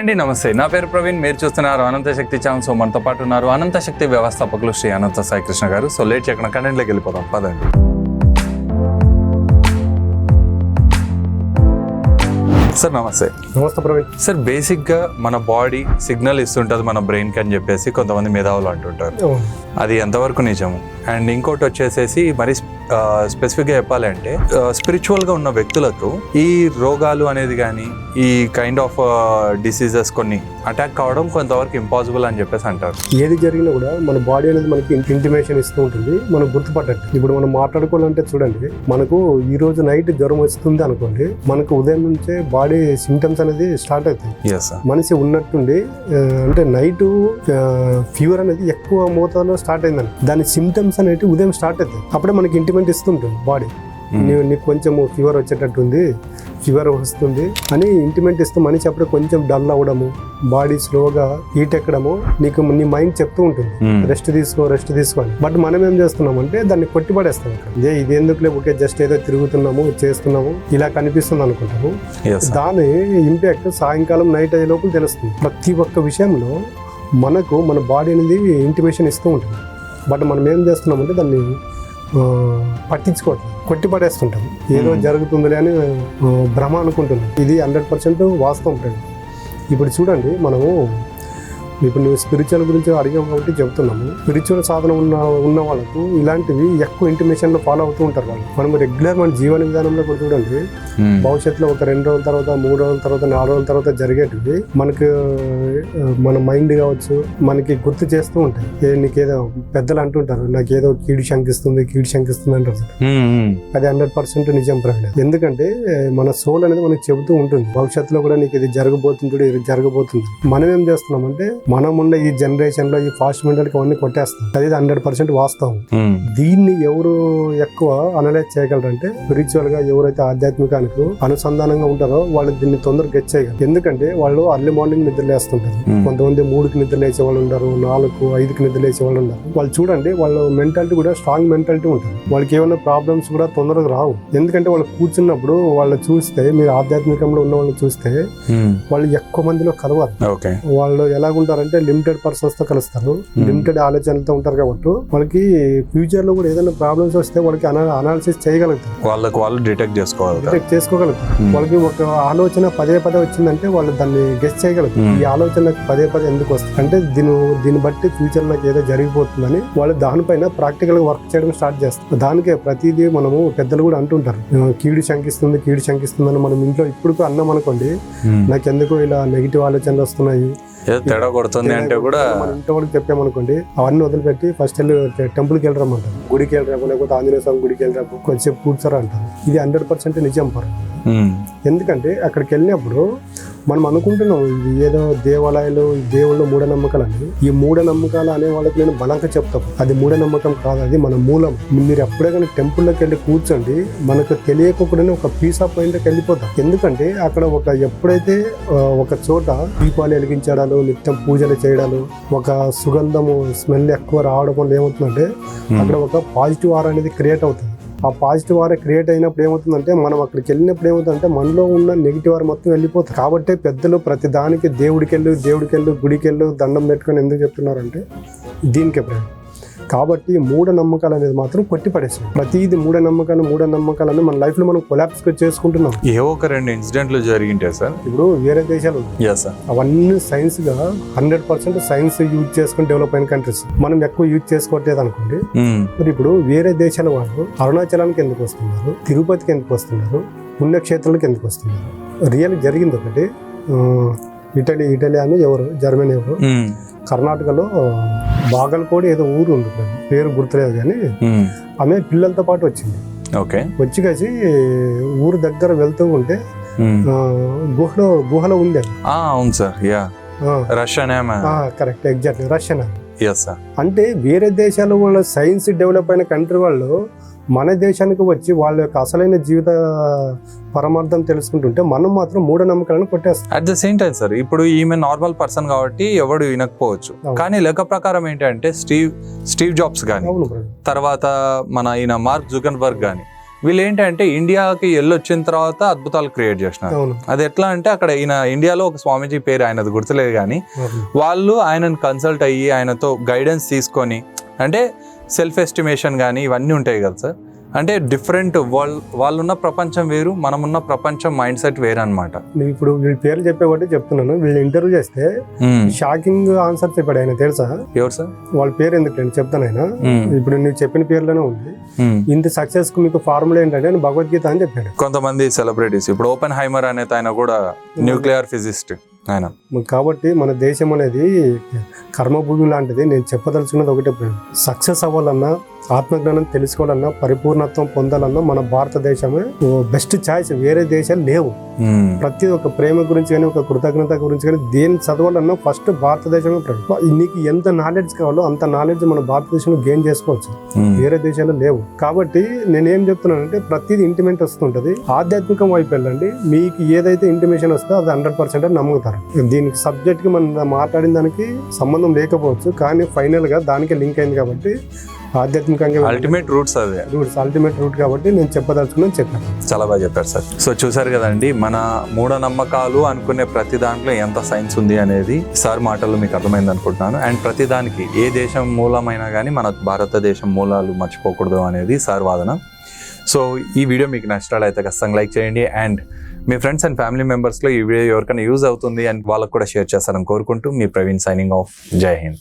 అండి నమస్తే. నా పేరు ప్రవీణ్. మీరు చూస్తున్నారు అనంత శక్తి ఛానల్. సో మనతో పాటు ఉన్నారు అనంత శక్తి వ్యవస్థాపకులు శ్రీ అనంత సాయి కృష్ణ గారు. సో లేట్ చేయకుండా కంటెంట్లోకి వెళ్ళిపోదాం. పదండి. సార్ నమస్తే. నమస్తే ప్రవీణ్. సార్ బేసిక్గా మన బాడీ సిగ్నల్ ఇస్తుంటుంది మన బ్రెయిన్కి అని చెప్పేసి కొంతమంది మేధావులు అంటుంటారు. అది ఎంతవరకు నిజము? అండ్ ఇంకోటి వచ్చేసేసి మరి స్పెసిఫిక్గా చెప్పాలంటే స్పిరిచువల్గా ఉన్న వ్యక్తులకు ఈ రోగాలు అనేది కానీ ఈ కైండ్ ఆఫ్ డిసీజెస్ కొన్ని అటాక్ కావడం కొంతవరకు ఇంపాసిబుల్ అని చెప్పేసి అంటారు. ఏది జరిగినా కూడా మన బాడీ అనేది మనకి ఇంటిమేషన్ ఇస్తూ ఉంటుంది. మనం గుర్తుపట్టండి ఇప్పుడు మనం మాట్లాడుకోవాలంటే చూడండి మనకు ఈ రోజు నైట్ జ్వరం వస్తుంది అనుకోండి మనకు ఉదయం నుంచే బాడీ సిమ్టమ్స్ అనేది స్టార్ట్ అవుతాయి. మనిషి ఉన్నట్టుండి అంటే నైట్ ఫీవర్ అనేది ఎక్కువ మోతాదులో స్టార్ట్ అయిందని దాని సిమ్టమ్స్ అనేవి ఉదయం స్టార్ట్ అవుతాయి. అప్పుడే మనకి ఇంటిమెంట్ ఇస్తుంటుంది బాడీ నీవు నీకు కొంచెం ఫీవర్ వచ్చేటట్టుంది ఫీవర్ వస్తుంది అని ఇంటిమెంట్ ఇస్తూ మనిషి అప్పుడే కొంచెం డల్ అవ్వడము బాడీ స్లోగా హీట్ ఎక్కడము నీకు నీ మైండ్ చెప్తూ ఉంటుంది. రెస్ట్ తీసుకో రెస్ట్ తీసుకో అని. బట్ మనం ఏం చేస్తున్నామంటే దాన్ని కొట్టిపడేస్తాం ఇక్కడ ఇదే ఇది ఎందుకులే ఓకే జస్ట్ ఏదో తిరుగుతున్నాము చేస్తున్నాము ఇలా కనిపిస్తుంది అనుకుంటాము. దాని ఇంపాక్ట్ సాయంకాలం నైట్ అయ్యే లోపల తెలుస్తుంది. ప్రతి ఒక్క విషయంలో మనకు మన బాడీ అనేది ఇంటిమేషన్ ఇస్తూ ఉంటుంది. బట్ మనం ఏం చేస్తున్నామంటే దాన్ని పట్టించుకోవట్లేదు. కొట్టి పడేస్తుంటాం ఏదో జరుగుతుందిలే అని భ్రమ అనుకుంటున్నాం. ఇది హండ్రెడ్ పర్సెంట్ వాస్తవం ఫ్రెండ్. ఇప్పుడు చూడండి మనము ఇప్పుడు నువ్వు స్పిరిచువల్ గురించి అడిగావు కాబట్టి చెప్తున్నాము. స్పిరిచువల్ సాధన ఉన్న ఉన్న వాళ్ళకు ఇలాంటివి ఎక్కువ ఇంటిమేషన్లో ఫాలో అవుతూ ఉంటారు వాళ్ళు. మనం రెగ్యులర్ మన జీవన విధానంలో కూడా చూడండి. భవిష్యత్తులో ఒక రెండు రోజుల తర్వాత మూడు రోజుల తర్వాత నాలుగు రోజుల తర్వాత జరిగేటివి మనకు మన మైండ్ కావచ్చు మనకి గుర్తు చేస్తూ ఉంటాయి. నీకేదో పెద్దలు అంటుంటారు నాకేదో కీడు శంకిస్తుంది కీడు శంకిస్తుంది అంటారు అది హండ్రెడ్ పర్సెంట్ నిజం ప్రశ్న ఎందుకంటే మన సోల్ అనేది మనకి చెబుతూ ఉంటుంది. భవిష్యత్తులో కూడా నీకు ఇది జరగబోతుంది ఇది జరగబోతుంది. మనం ఏం చేస్తున్నామంటే మనం ఉన్న ఈ జనరేషన్లో ఈ ఫాస్ట్ మెంటల్కి అవన్నీ కొట్టేస్తాం. అది హండ్రెడ్ పర్సెంట్ వాస్తవం. దీన్ని ఎవరు ఎక్కువ అనలైజ్ చేయగలరంటే స్పిరిచువల్గా ఎవరైతే ఆధ్యాత్మికానికి అనుసంధానంగా ఉంటారో వాళ్ళు దీన్ని తొందరగా గెట్ చేయగలరు. ఎందుకంటే వాళ్ళు అర్లీ మార్నింగ్ నిద్ర లేస్తుంటారు కొంతమంది మూడుకి నిద్ర లేచే వాళ్ళు ఉంటారు నాలుగు ఐదుకి నిద్ర లేచే వాళ్ళు ఉంటారు వాళ్ళు చూడండి వాళ్ళ మెంటాలిటీ కూడా స్ట్రాంగ్ మెంటాలిటీ ఉంటుంది. వాళ్ళకి ఏమైనా ప్రాబ్లమ్స్ కూడా తొందరగా రావు. ఎందుకంటే వాళ్ళు కూర్చున్నప్పుడు వాళ్ళు చూస్తే మీరు ఆధ్యాత్మికంలో ఉన్న వాళ్ళు చూస్తే వాళ్ళు ఎక్కువ మందిలో కలవాలి ఓకే. వాళ్ళు ఎలాగుంటారంటే లిమిటెడ్ పర్సన్స్తో కలుస్తారు. లిమిటెడ్ ఆలోచనలతో ఉంటారు కాబట్టి వాళ్ళకి ఫ్యూచర్లో కూడా ఏదైనా ప్రాబ్లమ్స్ వస్తే వాళ్ళకి అనాలిసిస్ చేయగలుగుతారు. వాళ్ళకి వాళ్ళు డిటెక్ట్ చేసుకోవాలి డిటెక్ట్ చేసుకోగలుగుతారు. Hmm. వాళ్ళకి ఒక ఆలోచన పదే పదే వచ్చిందంటే వాళ్ళు దాన్ని గెస్ట్ చేయగలుగుతారు. Hmm. ఈ ఆలోచన పదే పదే ఎందుకు వస్తుంది? అంటే దీని దీన్ని బట్టి ఫ్యూచర్ నాకు ఏదో జరిగిపోతుందని వాళ్ళు దానిపైన ప్రాక్టికల్గా వర్క్ చేయడం స్టార్ట్ చేస్తారు. దానికే ప్రతిదీ మనము పెద్దలు కూడా అంటుంటారు. "ఆ, కీడు శంకిస్తుంది కీడు శంకిస్తుంది అని మనం ఇంట్లో ఇప్పుడు అన్నాం అనుకోండి నాకు ఎందుకు ఇలా నెగిటివ్ ఆలోచనలు వస్తున్నాయి. ఏదో తేడా కొడుతుంది అంటే కూడా మన ఇంట్లో వాళ్ళకి చెప్పామనుకోండి అవన్నీ వదిలిపెట్టి ఫస్ట్ వెళ్ళి టెంపుల్కి వెళ్ళరమ్మంటారు గుడికి వెళ్ళరాము లేకపోతే ఆంజనేయ స్వామి గుడికి వెళ్ళరాము కొంచెం కూర్చోరా అంటారు. ఇది హండ్రెడ్ పర్సెంట్ నిజం పరు ఎందుకంటే అక్కడికి వెళ్ళినప్పుడు మనం అనుకుంటున్నాం ఇది ఏదో దేవాలయాలు దేవుళ్ళు మూఢనమ్మకాలని ఈ మూఢనమ్మకాలు అనే వాళ్ళకి నేను బలంగా చెప్తాను అది మూఢనమ్మకం కాదు అది మన మూలం. మీరు ఎప్పుడే కానీ టెంపుల్లోకి వెళ్ళి కూర్చోండి మనకు తెలియకుండానే ఒక పీస్ ఆఫ్ మైండ్కి వెళ్ళిపోతాం. ఎందుకంటే అక్కడ ఒక ఎప్పుడైతే ఒక చోట దీపాలు వెలిగించడాలు నిత్యం పూజలు చేయడాలు ఒక సుగంధము స్మెల్ ఎక్కువ రావడం వల్ల ఏమవుతుందంటే అక్కడ ఒక పాజిటివ్ ఆర్ అనేది క్రియేట్ అవుతుంది. ఆ పాజిటివ్ ఆర్ క్రియేట్ అయినప్పుడు ఏమవుతుందంటే మనం అక్కడికి వెళ్ళినప్పుడు ఏమవుతుందంటే మనలో ఉన్న నెగిటివ్ ఆర్ మొత్తం వెళ్ళిపోతుంది కాబట్టి పెద్దలు ప్రతి దానికి దేవుడికి వెళ్ళు దేవుడికి వెళ్ళు గుడికి వెళ్ళు దండం పెట్టుకొని ఎందుకు చెప్తున్నారంటే దీనికి ప్రేమ కాబట్టి మూఢనమ్మకాలు అనేది మాత్రం కొట్టి పడేసాం ప్రతిది మూఢనమ్మకాలు మూఢనమ్మకాలను మన లైఫ్లో మనం కొలాప్స్ చేసుకుంటున్నాం. ఏ ఒక రెండు ఇన్సిడెంట్లు జరిగింటే సార్? ఇప్పుడు వేరే దేశాలు అవన్నీ సైన్స్గా హండ్రెడ్ పర్సెంట్ సైన్స్ యూజ్ చేసుకుని డెవలప్ అయిన కంట్రీస్ మనం ఎక్కువ యూజ్ చేసుకోవట్లేదు అనుకోండి. మరి ఇప్పుడు వేరే దేశాల వాళ్ళు అరుణాచలానికి ఎందుకు వస్తున్నారు? తిరుపతికి ఎందుకు వస్తున్నారు? పుణ్యక్షేత్రాలకు ఎందుకు వస్తున్నారు? రియల్ జరిగింది ఒకటి. ఇటలీ ఇటలీ అని ఎవరు జర్మనీ ఎవరు? కర్ణాటకలో బాగల్కోడి ఏదో ఊరు ఇప్పుడు. పేరు గుర్తులేదు కానీ ఆమె పిల్లలతో పాటు వచ్చింది. ఓకే. వచ్చి కలిసి ఊరు దగ్గర వెళ్తూ ఉంటే గుహలో గుహలో ఉంది అవును sir. Yeah. Russian correct. Exact Russian. Yes sir అంటే వేరే దేశాల వాళ్ళ సైన్స్ డెవలప్ అయిన కంట్రీ వాళ్ళు మన దేశానికి వచ్చి వాళ్ళ యొక్క అసలైన జీవిత పరమార్థం తెలుసుకుంటుంటే మనం మాత్రం మూఢనమ్మకాలను కొట్టేస్తాం. At the same time sir ఇప్పుడు ఈమె నార్మల్ పర్సన్ కాబట్టి ఎవడు వినకపోవచ్చు. కానీ లెక్క ప్రకారం ఏంటంటే స్టీవ్ స్టీవ్ జాబ్స్ కానీ తర్వాత మన ఈయన మార్క్ జుకన్బర్గ్ కానీ వీళ్ళు ఏంటంటే ఇండియాకి వెళ్ళొచ్చిన తర్వాత అద్భుతాలు క్రియేట్ చేసినారు అది ఎట్లా అంటే అక్కడ ఈయన ఇండియాలో ఒక స్వామీజీ పేరు ఆయనది గుర్తులేదు కానీ. వాళ్ళు ఆయనను కన్సల్ట్ అయ్యి ఆయనతో గైడెన్స్ తీసుకొని అంటే సెల్ఫ్ ఎస్టిమేషన్ కానీ ఇవన్నీ ఉంటాయి కదా సార్. అంటే డిఫరెంట్ వాళ్ళు వాళ్ళున్న ప్రపంచం వేరు మనమున్న ప్రపంచం మైండ్ సెట్ వేరు అనమాట నేను ఇప్పుడు వీళ్ళ పేర్లు చెప్పేవాటి చెప్తున్నాను. వీళ్ళు ఇంటర్వ్యూ చేస్తే షాకింగ్ ఆన్సర్ చెప్పాడు ఆయన తెలుసా? ఎవరు సార్? వాళ్ళ పేరు ఎందుకు నేను చెప్తాను ఆయన. ఇప్పుడు నువ్వు చెప్పిన పేర్లోనే ఉంది. ఇంత సక్సెస్కు మీకు ఫార్ములా ఏంటంటే భగవద్గీత అని చెప్పాడు. కొంతమంది సెలబ్రిటీస్ ఇప్పుడు ఓపెన్ హైమర్ అనే ఆయన కూడా న్యూక్లియర్ ఫిజిస్ట్ ఆయన. కాబట్టి మన దేశం అనేది కర్మభూమి లాంటిది. నేను చెప్పదలుచుకున్నది ఒకటే. సక్సెస్ అవ్వాలన్నా ఆత్మజ్ఞానం తెలుసుకోవాలన్నా పరిపూర్ణత్వం పొందాలన్నా మన భారతదేశమే బెస్ట్ ఛాయిస్ వేరే దేశాలు లేవు. ప్రతి ఒక్క ప్రేమ గురించి కానీ ఒక కృతజ్ఞత గురించి కానీ దేని చదవాలన్నా ఫస్ట్ భారతదేశమే నీకు ఎంత నాలెడ్జ్ కావాలో అంత నాలెడ్జ్ మన భారతదేశంలో గెయిన్ చేసుకోవచ్చు. వేరే దేశాల్లో లేవు. కాబట్టి నేనేం చెప్తున్నానంటే ప్రతిదీ ఇంటిమేట్ వస్తుంటది. ఆధ్యాత్మికం వైపు వెళ్ళండి. మీకు ఏదైతే ఇంటిమేషన్ వస్తుందో అది హండ్రెడ్ పర్సెంట్ నమ్ముతారు. దీనికి సబ్జెక్ట్కి మనం మాట్లాడిన దానికి సంబంధం లేకపోవచ్చు. కానీ ఫైనల్గా దానికి లింక్ అయింది కాబట్టి ఆధ్యాత్మికంగా అల్టిమేట్ రూట్స్ అవే. రూట్స్ అల్టిమేట్ రూట్ కాబట్టి నేను చెప్పదలుచుకున్నాను చెప్పాను. చాలా బాగా చెప్పారు సార్. సో చూసారు కదండి మన మూఢనమ్మకాలు అనుకునే ప్రతి దాంట్లో ఎంత సైన్స్ ఉంది అనేది సార్ మాటల్లో మీకు అర్థమైంది అనుకుంటున్నాను. అండ్ ప్రతి దానికి ఏ దేశం మూలమైనా కానీ మన భారతదేశం మూలాలు మర్చిపోకూడదు అనేది సార్ వాదన. సో ఈ వీడియో మీకు నచ్చినట్లయితే ఖచ్చితంగా లైక్ చేయండి. అండ్ మీ ఫ్రెండ్స్ అండ్ ఫ్యామిలీ మెంబర్స్లో ఈ వీడియో ఎవరికైనా యూజ్ అవుతుంది అండ్ వాళ్ళకు కూడా షేర్ చేస్తారని కోరుకుంటూ మీ ప్రవీణ్ సైనింగ్ ఆఫ్ జై హింద్.